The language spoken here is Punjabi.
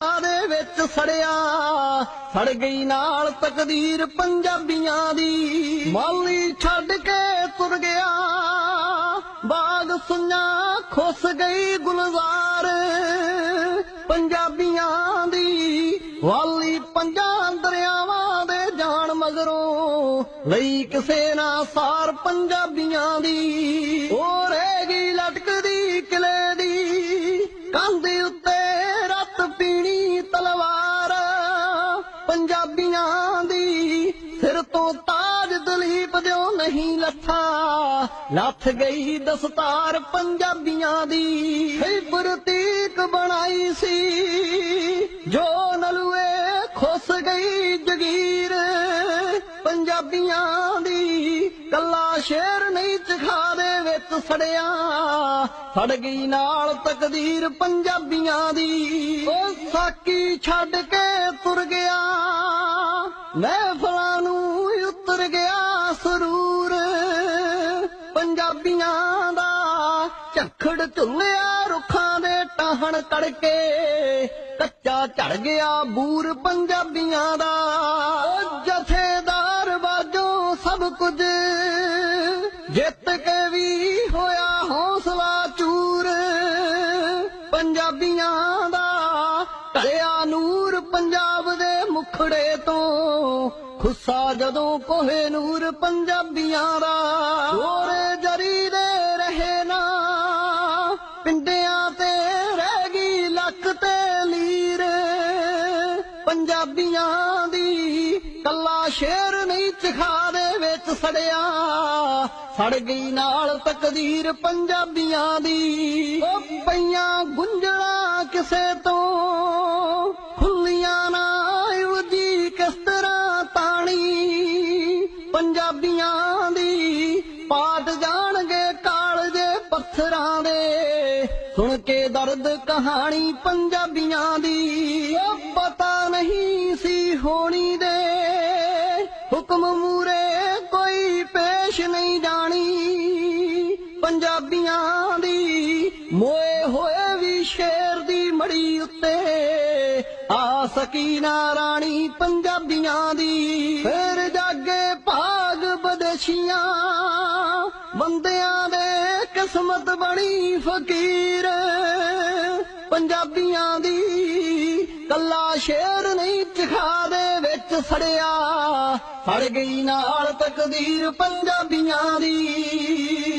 ਦੇ ਵਿੱਚ ਸੜਿਆ, ਸੜ ਗਈ ਨਾਲ ਤਕਦੀਰ ਪੰਜਾਬੀਆਂ ਦੀ। ਮਾਲੀ ਛੱਡ ਕੇ ਤੁਰ ਗਿਆ, ਬਾਗ ਸੁੰਨਾ ਖੁੱਸ ਗਈ ਗੁਲਜ਼ਾਰ। ਪੰਜਾਬੀਆਂ ਦੀ ਵਾਲੀ ਪੰਜਾਂ ਦਰਿਆਵਾਂ ਦੇ ਜਾਣ ਮਗਰੋਂ ਲਈ ਕਿਸੇ ਨਾ ਸਾਰ ਪੰਜਾਬੀਆਂ ਦੀ। ਉਹ ਰਹਿ ਗਈ ਲਟਕਦੀ ਕਿਲੇ ਦੀ, ਕੰਧ ਉੱਤੇ ਪੰਜਾਬੀਆਂ ਦੀ। ਸਿਰ ਤੋਂ ਤਾਜ ਦਲੀਪ ਦਿਓ ਨਹੀਂ ਲੱਥਾ। ਲੱਥ ਗਈ ਦਸਤਾਰ ਪੰਜਾਬੀਆਂ ਦੀ। ਹੈ ਪ੍ਰਤੀਕ ਬਣਾਈ ਸੀ। ਜੋ ਨਲੂਏ ਖੁੱਸ ਗਈ ਜਗੀਰ। ਪੰਜਾਬੀਆਂ ਦੀ ਕੱਲਾ ਸ਼ੇਰ ਨਹੀਂ ਚਖਾ ਦੇ ਵਿੱਚ ਸੜਿਆ। ਸੜ ਗਈ ਨਾਲ ਤਕਦੀਰ ਪੰਜਾਬੀਆਂ ਦੀ। ਉਹ ਸਾਕੀ ਛੱਡ ਕੇ ਤੁਰ ਗਿਆ। ਮਹਿਫਲਾਂ ਨੂੰ ਉਤਰ ਗਿਆ ਸਰੂਰ। ਪੰਜਾਬੀਆਂ ਦਾ ਝਖੜ ਝੁੱਲਿਆ, ਰੁੱਖਾਂ ਦੇ ਟਾਹਣ ਤੜਕੇ। ਕੱਚਾ ਝੜ ਗਿਆ ਬੂਰ ਪੰਜਾਬੀਆਂ ਦਾ। ਜਥੇਦਾਰ ਬਾਜੋ ਸਭ ਕੁਝ ਜਿੱਤ ਕੇ ਵੀ ਹੋਇਆ ਹੌਸਲਾ ਚੂਰ। ਪੰਜਾਬੀਆਂ ਦਾ ਢਲਿਆ ਨੂਰ ਪੰਜਾਬ ਦੇ ਮੁਖੜੇ ਤੋਂ ਖੁੱਸਾ ਜਦੋਂ ਕੋਹੇ ਨੂਰ ਪੰਜਾਬੀਆਂ ਦਾ ਹੋਰੇ ਜਰੀ ਦੇ ਰਹੇ ਨਾ, ਪਿੰਡਿਆਂ ਤੇ ਰਹਿ ਗਈ ਲੱਕ ਤੇ ਲੀਰ। ਪੰਜਾਬੀਆਂ ਦੀ ਕੱਲਾ ਸ਼ੇਰ ਨਹੀਂ ਚਖਾ ਦੇ ਵਿੱਚ ਸੜਿਆ, ਸੜ ਗਈ ਨਾਲ ਤਕਦੀਰ ਪੰਜਾਬੀਆਂ ਦੀ। ਉਹ ਪਈਆਂ ਗੁੰਝਲਾਂ ਕਿਸੇ ਤੋਂ ਪੰਜਾਬੀਆਂ ਦੀ ਪਾਟ ਜਾਣਗੇ ਕਾਲਜੇ ਪੱਥਰਾਂ ਦੇ। ਸੁਣ ਕੇ ਦਰਦ ਕਹਾਣੀ ਪੰਜਾਬੀਆਂ ਦੀ। ਪਤਾ ਨਹੀਂ ਸੀ ਹੋਣੀ ਦੇ। ਹੁਕਮ ਮੂਰੇ ਕੋਈ ਪੇਸ਼ ਨਹੀਂ ਜਾਣੀ। ਪੰਜਾਬੀਆਂ ਦੀ ਮੋਏ ਹੋਏ ਵੀ ਸ਼ੇਰ ਦੀ ਮੜੀ ਉੱਤੇ। ਆ ਸਕੀ ਨਾ ਰਾਣੀ ਪੰਜਾਬੀਆਂ ਦੀ। ਬਦਸ਼ੀਆਂ ਬੰਦਿਆਂ ਦੇ ਕਿਸਮਤ ਬਣੀ ਫਕੀਰ। ਪੰਜਾਬੀਆਂ ਦੀ ਕੱਲਾ ਸ਼ੇਰ ਨਹੀਂ ਚਖਾ ਦੇ ਵਿੱਚ ਸੜਿਆ। ਫੜ ਗਈ ਨਾਲ ਤਕਦੀਰ ਪੰਜਾਬੀਆਂ ਦੀ।